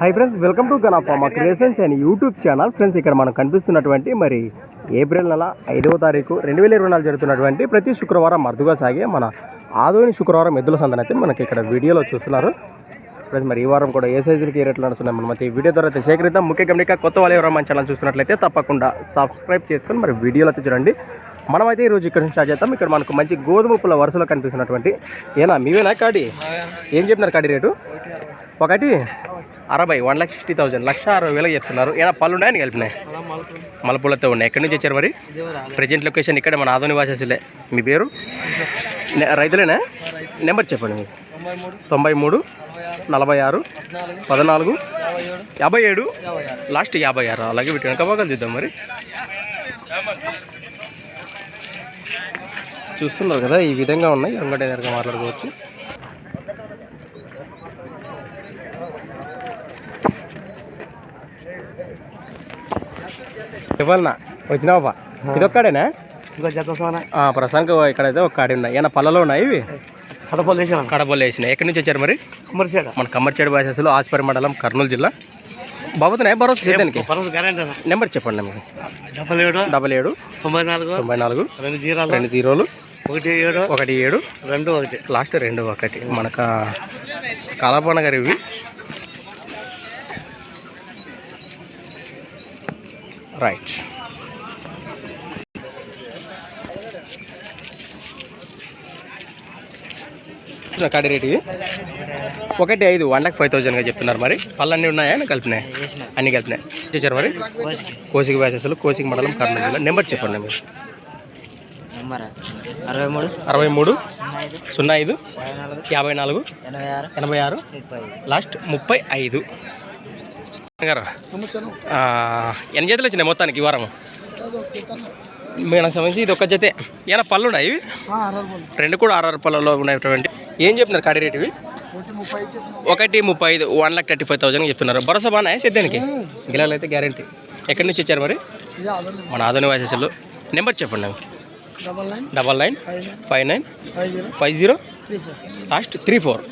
Hi friends welcome to Ganapamma creations and YouTube channel friends ఇక్కడ మనకు కనిపిస్తున్నటువంటి మరి ఏప్రిల్ నెల ఐదవ తారీఖు రెండు వేల ఇరవై నాలుగు జరుగుతున్నటువంటి ప్రతి శుక్రవారం అరుదుగా సాగే మన ఆదోని శుక్రవారం ఎద్దుల సందన అయితే మనకి ఇక్కడ వీడియోలో చూస్తున్నారు. ఫ్రెండ్స్ మరి ఈ వారం కూడా ఏ సైజులకి ఏ రేట్లు నడుస్తున్నాయి మనం ఈ వీడియో ద్వారా అయితే సేకరిద్దాం. ముఖ్య గమనిక కొత్త వాళ్ళు ఎవరైనా మన ఛానల్ చూస్తున్నట్లయితే తప్పకుండా సబ్స్క్రైబ్ చేసుకొని మరి వీడియోలో అయితే చూడండి. మనమైతే ఈరోజు ఇక్కడ నుంచి స్టార్ట్ చేద్దాం. ఇక్కడ మనకు మంచి గోధుమ పుల్ల వరుసలో కనిపిస్తున్నటువంటి ఏనా మీవేనా కాడి? ఏం చెప్పినారు కాడి రేటు? ఒకటి అరవై one lakh sixty thousand lakh అరవై వేలకు చెప్తున్నారు. ఏమైనా పళ్ళు ఉన్నాయని కలిపినాయి? మలపూలతో ఉన్నాయి. ఎక్కడి నుంచి వచ్చారు మరి? ప్రజెంట్ లొకేషన్ ఇక్కడ మన ఆదోని వాసేసిలే. మీ పేరు? రైతులేనా? నెంబర్ చెప్పండి మీరు తొంభై మూడు నలభై ఆరు పద్నాలుగు యాభై ఏడు లాస్ట్ యాభై ఆరు. అలాగే వీటి వెనక భాగాలు చూద్దాం మరి. చూస్తున్నారు కదా ఈ విధంగా ఉన్నాయి. దగ్గర మాట్లాడుకోవచ్చు. ఇవ్వాలనా వచ్చినావా ఇది ఒక్కడేనా ఇంకా జత సోనా ఆ, ప్రస్తుతానికి ఇక్కడైతే ఒక కాడి ఉన్నాయి ఏమన్నా పళ్ళలో ఉన్నాయి ఇవి? కడపలు వేసాను కడపలు వేసినాయి ఎక్కడి నుంచి వచ్చారు మరి? కుమ్మరిసేడ మన కమ్మర్చేడు భాషలో ఆస్పరి మండలం కర్నూలు జిల్లా. బాబుతున్నాయి భరోసా గ్యారెంటీ నెంబర్ చెప్పండి మీకు డబల్ ఏడు డబల్ ఏడు తొంభై నాలుగు తొంభై నాలుగు రెండు జీరాలు. రెండు జీరోలు. ఒకటి ఏడు ఒకటి ఏడు. రెండు ఒకటి. లాస్ట్ రెండు ఒకటి. మనకు కాలపాన గారు ఇవి రైట్ కాడి రేటు ఇవి? ఒకటి ఐదు వన్ లాక్ ఫైవ్ థౌజండ్గా చెప్తున్నారు మరి. పళ్ళన్నీ ఉన్నాయా? అన్నీ కలిపినాయి? అన్నీ కలిపినాయి? చేశారు మరి? కోసికి. వ్యాసెస్లు కోసికి మండలం కర్నూలు జిల్లా. నెంబర్ చెప్పండి మీరు అరవై మూడు? అరవై మూడు సున్నా ఐదు యాభై నాలుగు ఎనభై ఆరు ఎనభై ఆరు ముప్పై లాస్ట్ ముప్పై ఐదు. గారు ఆ, ఎన్ని జతలు వచ్చినాయి మొత్తానికి ఈ వారం మీకు సంబంధించి ఇది ఒక జతే. ఏమైనా పళ్ళు ఉన్నాయి ఇవి? రెండు కూడా ఆర్ఆర్ పళ్ళలో ఉన్నటువంటి. ఏం చెప్తున్నారు కాడి రేటు ఇవి? ఒకటి ముప్పై ఐదు one lakh thirty five thousand చెప్తున్నారు. భరోసా బాగున్నాయి సిద్ధానికి గిలాలు అయితే గ్యారంటీ. ఎక్కడి నుంచి వచ్చారు మరి? మన ఆధునిక వాసేసులు. నెంబర్ చెప్పండి నాకు. Double nine five nine five zero last three four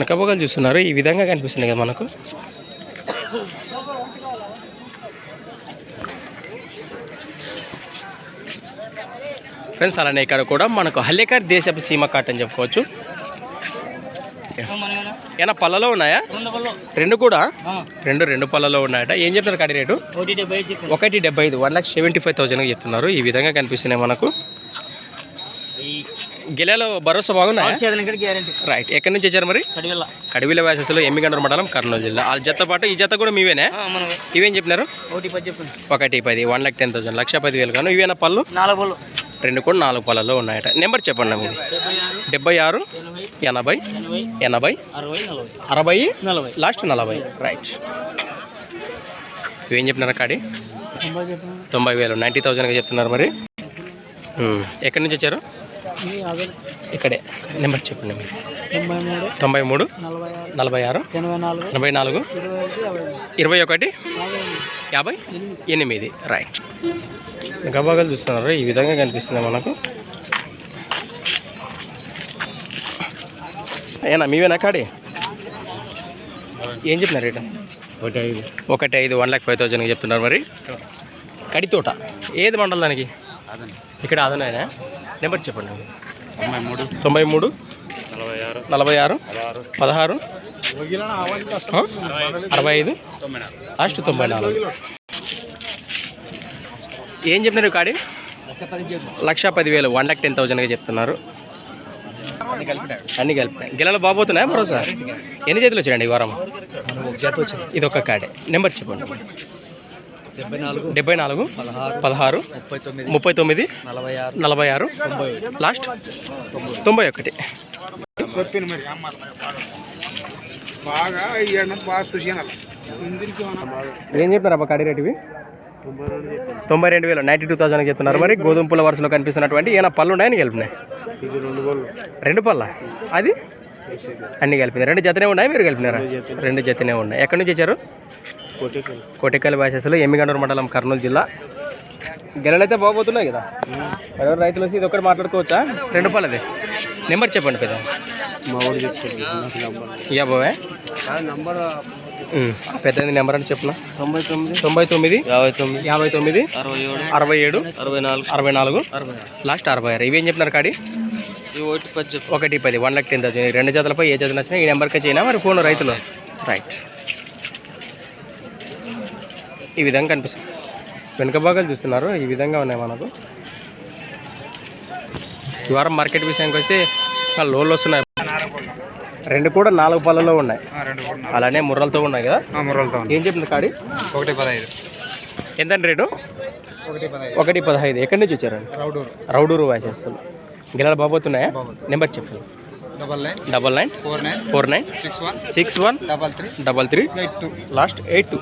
నక్కబోగలు చూస్తున్నారు. ఈ విధంగా కనిపిస్తుంది కదా మనకు. ఫ్రెండ్స్ అలానే ఇక్కడ కూడా మనకు హల్లేకర్ దేశపు సీమ కాట్ అని చెప్పుకోవచ్చు. ఏనా పళ్ళలో ఉన్నాయా? రెండు కూడా? రెండు రెండు పళ్ళలో ఉన్నాయట. ఏం చెప్తారు కాడి రేటు? ఒకటి డెబ్బై ఐదు one lakh seventy five thousand చెప్తున్నారు. ఈ విధంగా కనిపిస్తున్నాయి మనకు. గెలలో భరోసా బాగున్నాయా? రైట్ ఎక్కడి నుంచి వచ్చారు మరి? కడివిల వ్యాసెస్లో ఎమ్మిగండ్ర మండలం కర్నూలు జిల్లా. వాళ్ళ జత పాటు ఈ జత కూడా మీవేనే? ఇవేం చెప్పినారు? ఒకటి పది one lakh ten thousand lakh పది వేలు కాను ఇవేనా పళ్ళు? నాలుగు పళ్ళు. రెండు కూడా నాలుగు పళ్ళలో ఉన్నాయట. నెంబర్ చెప్పండి. డెబ్బై ఆరు ఎనభై ఎనభై అరవై నలభై నలభై లాస్ట్ నలభై. రైట్ ఇవేం చెప్పినారు కాడి తొంభై వేలు. నైంటీ థౌజండ్గా చెప్తున్నారు మరి. ఎక్కడి నుంచి వచ్చారు? ఇక్కడే. నెంబర్ చెప్పండి మీరు. తొంభై మూడు నలభై ఆరు ఎనభై నాలుగు ఇరవై ఒకటి యాభై ఎనిమిది. రైట్ గబాగాలు చూస్తున్నారు? ఈ విధంగా కనిపిస్తుంది మనకు. ఏనా మీవేనా కాడి? ఏం చెప్పినారు రేటు? ఒకటి ఐదు. ఒకటి ఐదు వన్ లాక్ ఫైవ్ థౌజండ్కి చెప్తున్నారు మరి. కడి తోట ఏది మండలం దానికి? ఇక్కడ అదనైనా నెంబర్ చెప్పండి తొంభై మూడు. తొంభై మూడు నలభై ఆరు. నలభై ఆరు పదహారు? అరవై ఐదు. తొంభై నాలుగు. లాస్ట్ తొంభై నాలుగు. ఏం చెప్పినారు కాడి? లక్ష పదివేలు వన్ లాక్ టెన్ థౌజండ్గా చెప్తున్నారు. అన్ని కలిపినాయి గిల్లలు బాబోతున్నాయా భరోసా ఎన్ని చేతులు వచ్చాయండి ఈ వారం? జత వచ్చింది. ఇది ఒక్క కాడే నెంబర్ చెప్పండి. డెబ్బై నాలుగు డెబ్బై నాలుగు పదహారు ముప్పై తొమ్మిది ముప్పై తొమ్మిది నలభై ఆరు నలభై ఆరు తొంభై లాస్ట్ తొంభై ఒకటి. ఏం చెప్పినారు అబ్బా కాడి రేటువి తొంభై రెండు వేలు. నైంటీ టూ థౌసండ్ చెప్తున్నారు మరి. గోధుమ పూల వరుసలో కనిపిస్తున్నటువంటి ఏమైనా పళ్ళు ఉన్నాయని కలిపినాయి ఇది రెండు పళ్ళ అది? అన్ని కలిపినాయి. రెండు జతనే ఉన్నాయి మీరు కలిపినారా? రెండు జతనే. ఉన్నాయి. ఎక్కడి నుంచి వచ్చారు? కోటేకల్. భాషలో ఎమ్మిగండూరు మండలం కర్నూలు జిల్లా. గెలలు అయితే బాగోతున్నాయి కదా? ఎవరు రైతులు వచ్చి ఇది ఒకటి మాట్లాడుకోవచ్చా? రెండు పళ్ళది నెంబర్ చెప్పండి పెద్ద. మా ఊరు చెప్తాను ఇయ్యా బావే. నంబర్ పెద్దది నెంబర్ అని చెప్పిన? తొంభై తొమ్మిది. తొంభై తొమ్మిది. యాభై తొమ్మిది. యాభై తొమ్మిది. అరవై ఏడు. అరవై ఏడు. అరవై నాలుగు. అరవై నాలుగు. అరవై లాస్ట్ అరవై ఆరు. ఇవేం చెప్పినారు కాడి? ఒకటి పది ఒకటి పది వన్ లాక్ టెన్ థౌసండ్ రెండు జతలపై ఏ జత నచ్చినా ఈ నెంబర్కి చేయనా మరి ఫోన్ రైతులు. రైట్ ఈ విధంగా కనిపిస్తుంది. వెనుక భాగాలు చూస్తున్నారు. ఈ విధంగా ఉన్నాయి మనకు. ఈ వారం మార్కెట్ విషయానికి వస్తే లోన్లు వస్తున్నాయి. రెండు కూడా నాలుగు పళ్ళలో ఉన్నాయి. రెండు అలానే ముర్రలతో ఉన్నాయి కదా? మురళతో ఏం చెప్తుంది కాడి? ఒకటి పదహైదు. ఎంతండి రేటు? ఒకటి పదహైదు. ఎక్కడి నుంచి వచ్చారండి? రౌడూరు. రౌడూరు వాసేస్తుంది గిలాలు బాబోతున్నాయా? నెంబర్ చెప్పండి double nine double nine four nine four nine six one six one double three double three eight two. Last eight two.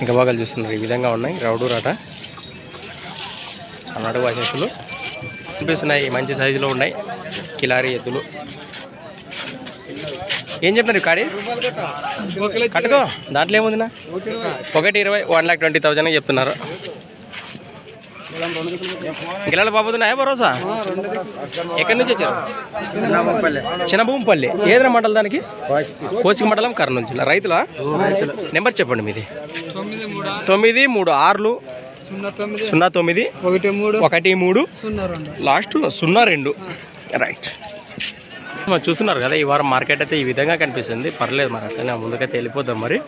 ఇంకా బాగా చూస్తున్నారు. ఈ విధంగా ఉన్నాయి. రౌడు రాట. కర్ణాటక వాసేసులు కనిపిస్తున్నాయి మంచి సైజులో ఉన్నాయి. కిలారి ఎద్దులు. ఏం చెప్పినారు కాడి? కట్టుకో. దాంట్లో ఏముందినా? ఒకటి ఇరవై వన్ లాక్ ట్వంటీ థౌజండ్ చెప్తున్నారు. గిలాల బాబుతున్నాయా భరోసా? ఎక్కడి నుంచి వచ్చారు? చిన్నభూమిపల్లి ఏదైనా మండలం దానికి? కోసిక మండలం కర్నూలు జిల్లా. రైతులా? నెంబర్ చెప్పండి మీది. తొమ్మిది మూడు ఆర్లు. ఆరులు సున్నా తొమ్మిది. ఒకటి మూడు. ఒకటి మూడు లాస్ట్ సున్నా రెండు. రైట్ మరి చూస్తున్నారు కదా ఈ వారం మార్కెట్ అయితే ఈ విధంగా కనిపిస్తుంది. పర్లేదు మరి అట్లనే ముందుకైతే వెళ్ళిపోదాం మరి.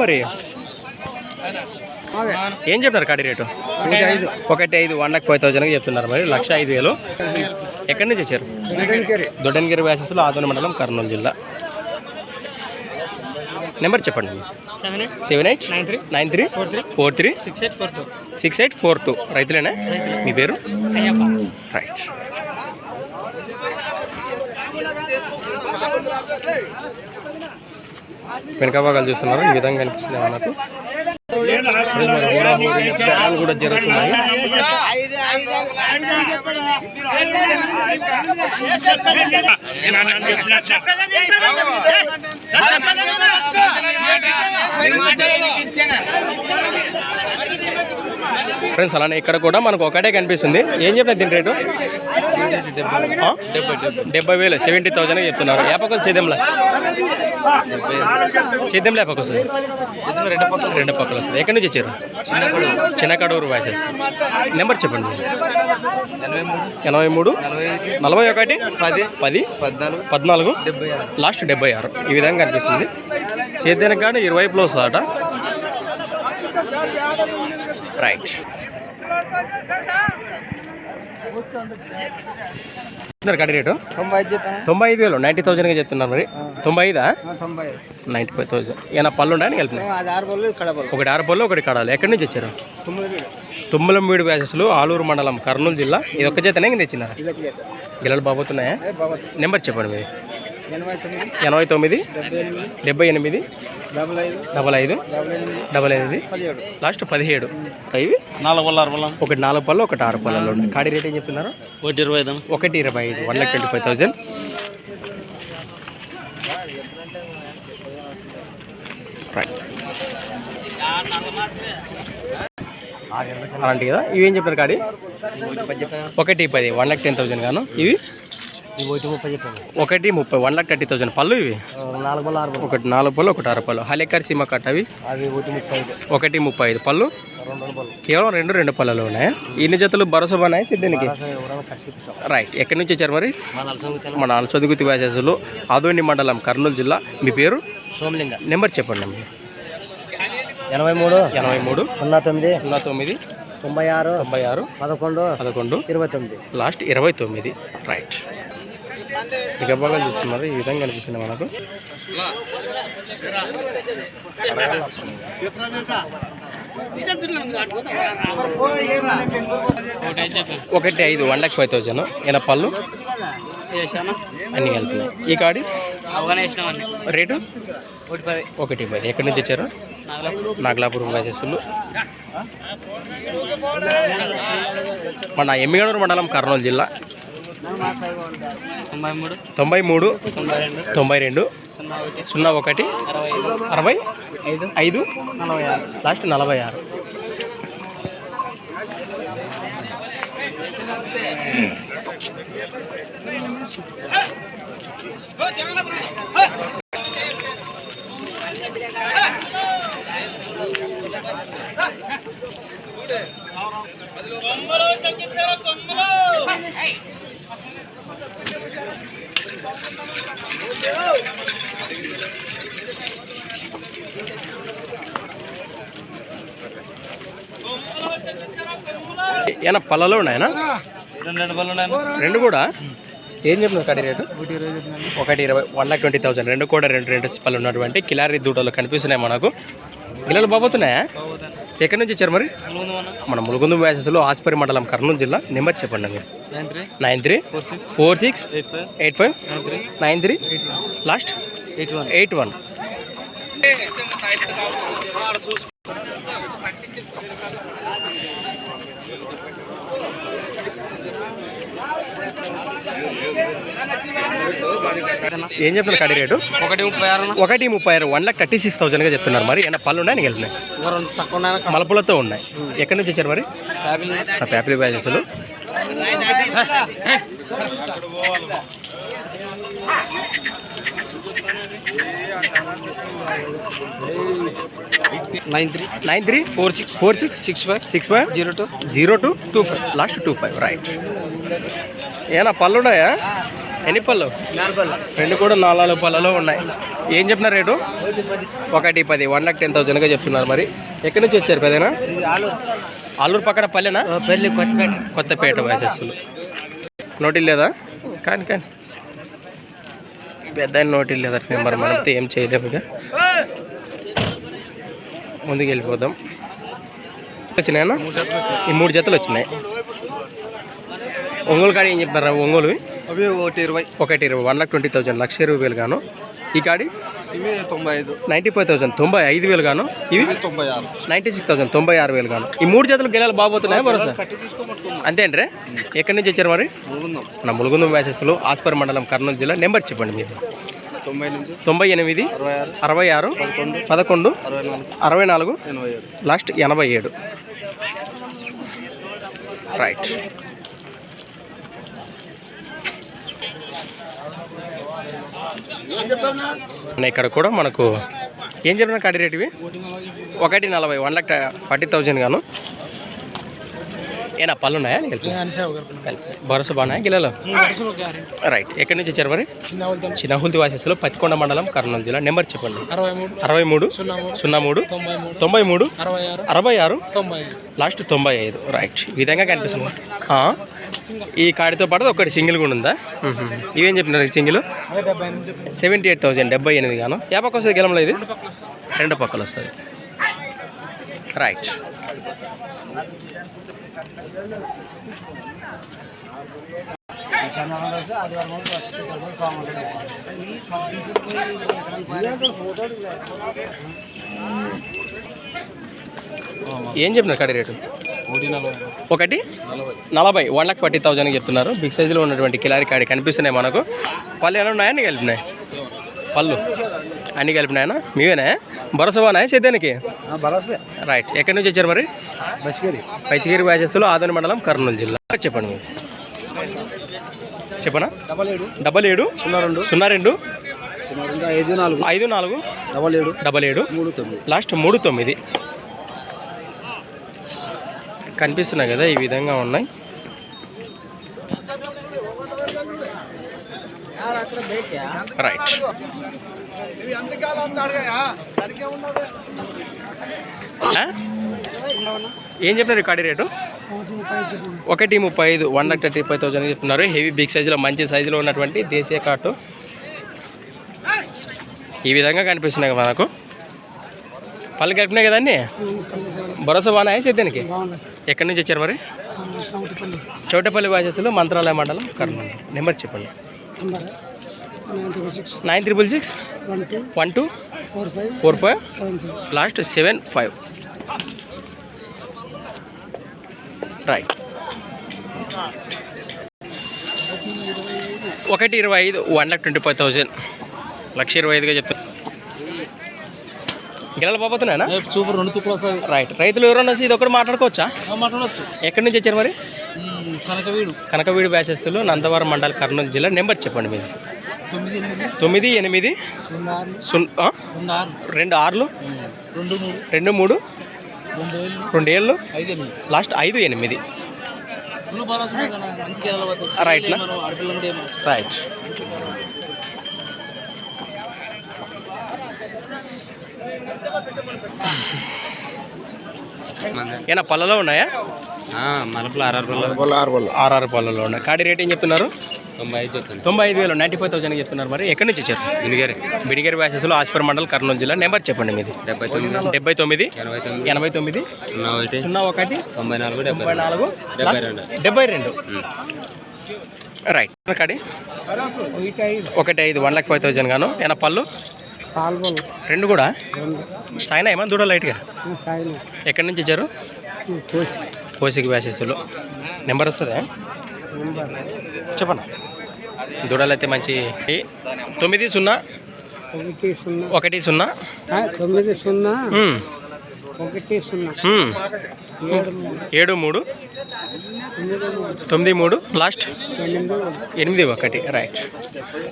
మరి? ఏం చెప్తారు కాడి రేటు? ఐదు. ఒకటి ఐదు వన్ లాక్ ఫైవ్ థౌసండ్కి చెప్తున్నారు మరి. లక్ష ఐదు వేలు. ఎక్కడి నుంచి వచ్చారు? దొడ్డనగిరి వ్యాసెస్లో ఆదోని మండలం కర్నూలు జిల్లా. నెంబర్ చెప్పండి. Seven eight seven eight nine three nine three four three four three six eight four two six eight four two రైతులేనా? మీ పేరు? అయ్యప్ప. రైట్ వెనక భాగాలు చూస్తున్నారు ఈ విధంగా కనిపిస్తున్నాయి మనకు కూడా జరుగుతున్నాయి ఫ్రెండ్స్ అలానే ఇక్కడ కూడా మనకు ఒకటే కనిపిస్తుంది. ఏం చెప్తారు దీని రేటు? డెబ్బై వేలు సెవెంటీ థౌసండ్ చెప్తున్నారు. ఏ పక్క సేద్యంలో సేద్యంలో వస్తుంది రెండు పక్కల రెండు పక్కలు వస్తుంది ఎక్కడి నుంచి వచ్చారు? చిన్న కడూరు వాసెస్ నెంబర్ చెప్పండి. ఎనభై మూడు నలభై ఒకటి పది పది పద్నాలుగు పద్నాలుగు లాస్ట్ డెబ్బై ఆరు. ఈ విధంగా కనిపిస్తుంది. సేద్యానికి కానీ ఇరువైపులో వస్తుందట రైట్ కడి రేటు? తొంభై ఐదు వేలు నైంటీ థౌసండ్గా చెప్తున్నారు మరి. తొంభై ఐదా నైంటీ ఫైవ్ థౌసండ్. ఏమైనా పళ్ళు ఉన్నాయని వెళ్తున్నాయి ఒకటి ఆరు పళ్ళు ఒకటి కడాలి. ఎక్కడి నుంచి వచ్చారు? తుమ్మలంబీడు వ్యాసెస్లు ఆలూరు మండలం కర్నూలు జిల్లా. ఇది ఒక్క చేతనే ఇంక తెచ్చినారు గిల్లలు బాబోతున్నాయా? నెంబర్ చెప్పండి మీది ఎనభై తొమ్మిది డెబ్బై ఎనిమిది డబల్ ఐదు డబల్ ఎనిమిది లాస్ట్ పదిహేడు. ఇవి? నాలుగు పళ్ళు ఆరు పళ్ళు. ఒకటి నాలుగు పళ్ళు ఒకటి ఆరు ఉన్నాయి కాడి రేట్ ఏం చెప్తున్నారు? ఒకటి ఇరవై ఐదు. ఒకటి ఇరవై ఐదు వన్ లాక్ ట్వంటీ ఫైవ్ అలాంటి కదా? ఇవి ఏం చెప్పారు కాడి ఒకటి పది చెప్పాను? ఒకటి పది వన్ లాక్ టెన్ థౌసండ్ గాను. ఇవి? ఒకటి ముప్పై చెప్పాను. ఒకటి ముప్పై వన్ లాక్ థర్టీ థౌసండ్ పళ్ళు ఇవి? నాలుగు పళ్ళు ఆరు ఒకటి నాలుగు పళ్ళు ఒకటి ఆరు పళ్ళు. హలేకర్ సీమ కట్ అవి? అవి ఒకటి ముప్పై ఐదు. ఒకటి ముప్పై ఐదు. పళ్ళు? కేవలం రెండు రెండు పళ్ళలో ఉన్నాయి? ఇన్ని జతలు భరోసా బాగున్నాయి సిద్ధానికి? రైట్ ఎక్కడి నుంచి వచ్చారు మరి? మన చదువుగుతి వ్యాసెస్లు ఆదోని మండలం కర్నూలు జిల్లా. మీ పేరు? సోమలింగ. నెంబర్ చెప్పండి మీరు ఎనభై మూడు ఎనభై మూడు సున్నా తొమ్మిది. సున్నా తొమ్మిది. తొంభై ఆరు. తొంభై ఆరు. పదకొండు. పదకొండు. ఇరవై తొమ్మిది. లాస్ట్ ఇరవై తొమ్మిది. రైట్ ఇక బాగా చూస్తున్నారు. ఈ విధంగా కనిపిస్తుంది మనకు. ఒకటి ఐదు వన్ ల్యాక్ ఫైవ్ థౌజండ్ ఈయన పళ్ళు? అన్ని వెళ్తున్నాయి. ఈ కాడి? రేటు? ఒకటి పది. ఎక్కడి నుంచి వచ్చారు నాగలాపురం వాసస్సులు మన ఎమ్మిగడూరు మండలం కర్నూలు జిల్లా. తొంభై మూడు తొంభై మూడు తొంభై రెండు సున్నా ఒకటి అరవై ఐదు లాస్ట్ నలభై ఆరు. లాస్ట్ నలభై ఏనా పళ్ళలో ఉన్నాయనా రెండు కూడా? ఏం చెప్పినారు కడి రేటు? ఒకటి ఇరవై వన్ లాక్ ట్వంటీ థౌసండ్. రెండు కూడా రెండు రెండు పళ్ళు ఉన్నటువంటి కిలారీ దూడలు కనిపిస్తున్నాయి మనకు. గిల్లలు బాబోతున్నాయా ఎక్కడి నుంచి వచ్చారు మరి? మన ములుగుందు వ్యాసెస్లో ఆస్పరి మండలం కర్నూలు జిల్లా. నెంబర్ చెప్పండి మీరు nine three. Four six. Eight five. Nine three. Last? Eight one eight one ఏం చెప్తున్నారు కడి రేటు? ఒకటి ముప్పై ఆరు ఒకటి ముప్పై ఆరు వన్ లాక్ థర్టీ సిక్స్ థౌసండ్గా చెప్తున్నారు మరి. ఏమైనా పళ్ళు ఉన్నాయి వెళ్తున్నాయి మలపులతో ఉన్నాయి. ఎక్కడి నుంచి వచ్చారు మరి? Paper బ్యాచెస్లు nine three. Nine three? Four six. Four six? Six five? Six five? Zero two. Zero two? Two five. Last two five. Right. ఏనా పళ్ళు ఉన్నాయా? ఎన్ని పళ్ళు? రెండు కూడా నాలుగు పళ్ళలో ఉన్నాయి. ఏం చెప్తున్నారు రేటు? ఒకటి పది. వన్ లాక్ టెన్ థౌసండ్గా చెప్తున్నారు మరి. ఎక్కడి నుంచి వచ్చారు పెదనా ఆలూరు పక్కన పల్లెనా? పెళ్ళి కొత్తపేట. కొత్తపేట వయసస్సులు నోటీలు లేదా కానీ కానీ. పెద్ద నోటీలు లేదా నెంబర్ మనతో ఏం చేయలేము ఇక. ముందుకు వెళ్ళిపోదాం వచ్చినాయన్నా ఈ మూడు జతలు వచ్చినాయి. ఒంగోలు కాడి ఏం చెప్తారా ఒంగోలు అవి ఒకటి ఇరవై. ఒకటి ఇరవై. One lakh twenty thousand. Lakh ఇరవై వేలు గాను. ఈ కాడి? ఇవి తొంభై ఐదు నైంటీ ఫైవ్ థౌసండ్ తొంభై ఐదు వేలు గాను. ఇవి తొంభై ఆరు నైంటీ సిక్స్ థౌసండ్ తొంభై ఆరు వేలు గాను. ఈ మూడు జతలు గెలాలు భరోసా? కట్టి తీసుకోమంటున్నాం. అంతే అంటే ఎక్కడి నుంచి వచ్చారు మరి? మన ములుగుందు వ్యాసెస్లో ఆస్పర్ మండలం కర్నూలు జిల్లా. నెంబర్ చెప్పండి మీరు. తొంభై ఎనిమిది అరవై ఆరు. పదకొండు. అరవై నాలుగు. లాస్ట్ ఎనభై ఏడు. రైట్ ఇక్కడ కూడా మనకు ఏం చెప్పిన కడి రేట్ ఇవి? ఒకటి నలభై వన్ లాక్ ఫార్టీ థౌజండ్ గాను. ఏనా పళ్ళు ఉన్నాయా కలిపి భరోసా బాగున్నాయా? గిల్లలు రైట్. ఎక్కడి నుంచి వచ్చారు మరి? చిన్న హుల్తి వాసెస్లో పత్తికొండ మండలం కర్నూలు జిల్లా. నెంబర్ చెప్పండి. అరవై మూడు సున్నా మూడు తొంభై మూడు అరవై ఆరు లాస్ట్ తొంభై ఐదు రైట్. ఈ విధంగా కనిపిస్తుంది. ఈ కాడితో పాటు ఒకటి సింగిల్ కూడా ఉందా. ఇవేం చెప్పినారు ఈ సింగిల్? సెవెంటీ ఎయిట్ థౌసండ్ డెబ్బై ఎనిమిది గాను. ఏ పక్క వస్తుంది గెలంలో ఇది? రెండు పక్కలు వస్తుంది రైట్. ఏం చెప్పినారు కడి రేటు? ఒకటి? నలభై. వన్ లాక్ ఫార్టీ థౌజండ్ చెప్తున్నారు. బిగ్ సైజులో ఉన్నటువంటి కిలారి కాడి కనిపిస్తున్నాయి మనకు. పళ్ళు ఎలా ఉన్నాయని కలిపినాయి పళ్ళు. అన్ని కలిపినాయనా? మీవేనా? భరోసా బాగున్నాయా సేద్యానికి బలసే రైట్ ఎక్కడి నుంచి వచ్చారు మరి? బస్కేరి. పైచిగిరి వ్యాసెస్లో ఆదోని మండలం కర్నూలు జిల్లా. చెప్పండి మీరు. చెప్పనా? డబల్ ఏడు. డబల్ ఏడు. సున్నా రెండు. సున్నా రెండు. సున్నా రెండు ఐదు నాలుగు. ఐదు నాలుగు. డబల్ ఏడు. డబల్ ఏడు. మూడు తొమ్మిది. లాస్ట్ మూడు తొమ్మిది. కనిపిస్తున్నాయి కదా ఈ విధంగా ఉన్నాయి. రైట్? ఏం చెప్పినారు కాడి రేటు? ఒకటి ముప్పై ఐదు one lakh thirty five thousand చెప్తున్నారు. హెవీ బిగ్ సైజులో మంచి సైజులో ఉన్నటువంటి దేశీయ కాటు ఈ విధంగా కనిపిస్తున్నాయి కదా మనకు. పళ్ళు కలిపినాయి కదండి భరోసా బాగున్నాయా సేద్యానికి ఎక్కడి నుంచి వచ్చారు మరి? చౌటపల్లి వాసస్సులో మంత్రాలయ మండలం కర్నూలు. నెంబర్ చెప్పండి. Nine triple six one two four five last seven five right ఒకటి ఇరవై ఐదు one lakh twenty five thousand lakh ఇరవై ఐదుగా చెప్తాను గిరాల బాబోతున్నాయనా సూపర్ రెండు రైట్ రైతులు ఎవరన్నా ఇది ఒకటి మాట్లాడుకోవచ్చా? మాట్లాడవచ్చు ఎక్కడి నుంచి వచ్చారు మరి? కనకవీడు. కనకవీడు బ్యాచెస్లు నందవరం మండల్ కర్నూలు జిల్లా నెంబర్ చెప్పండి మీది తొమ్మిది ఎనిమిది. రెండు ఆర్లు. రెండు మూడు. రెండు ఏళ్ళు. లాస్ట్ ఐదు ఎనిమిది. రైట్. రైట్. ఏనా పళ్ళలో ఉన్నాయా? మలపులు ఆర్ఆర్ ఆర్ఆర్ పళ్ళలో ఉన్నాయి. కాడి రేట్ ఏం చెప్తున్నారు? తొంభై ఐదు తొంభై ఐదు వేలు. నైంటీ ఫైవ్ థౌసండ్ చెప్తున్నారు మరి. ఎక్కడి నుంచి వచ్చారు? వినిగారి. బిడిగేరి బ్యాచెస్లో ఆస్పర్ మండల్ కర్నూలు జిల్లా. నెంబర్ చెప్పండి మీది. డెబ్బై తొమ్మిది. డెబ్బై తొమ్మిది. ఎనభై తొమ్మిది. ఎనభై తొమ్మిది. సున్నా ఒకటి. సున్నా ఒకటి. తొంభై నాలుగు డెబ్బై నాలుగు. డెబ్బై రెండు. డెబ్బై రెండు. ఉమ్. రైట్ కాడి ఒకటి ఐదు. వన్ లాక్ ఫైవ్ థౌసండ్ గాను. ఏనా పళ్ళు? రెండు కూడా? సాయినా ఏమన్నా? దూడ లైట్గా? ఎక్కడి నుంచి ఇచ్చారు కోసికి వ్యాసెస్లో నెంబర్ వస్తుందా? చెప్పండి దూడలు అయితే మంచి తొమ్మిది సున్నా? ఒకటి సున్నా? తొమ్మిది సున్నా. ఒకటి సున్నా. ఏడు మూడు. తొమ్మిది మూడు. లాస్ట్? ఎనిమిది ఒకటి. రైట్.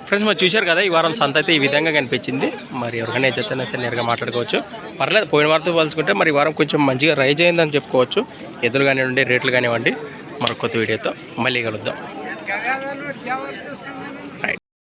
ఫ్రెండ్స్ మరి చూశారు కదా ఈ వారం సంత అయితే ఈ విధంగా కనిపించింది. మరి ఎవరికైనా చెత్తనే సరే నేరుగా మాట్లాడుకోవచ్చు. పర్లేదు పోయిన వారంతో పోల్చుకుంటే మరి ఈ వారం కొంచెం మంచిగా రైజ్ అయిందని చెప్పుకోవచ్చు. ఎదురు కానివ్వండి రేట్లు కానివ్వండి. మరొక కొత్త వీడియోతో మళ్ళీ కలుద్దాం.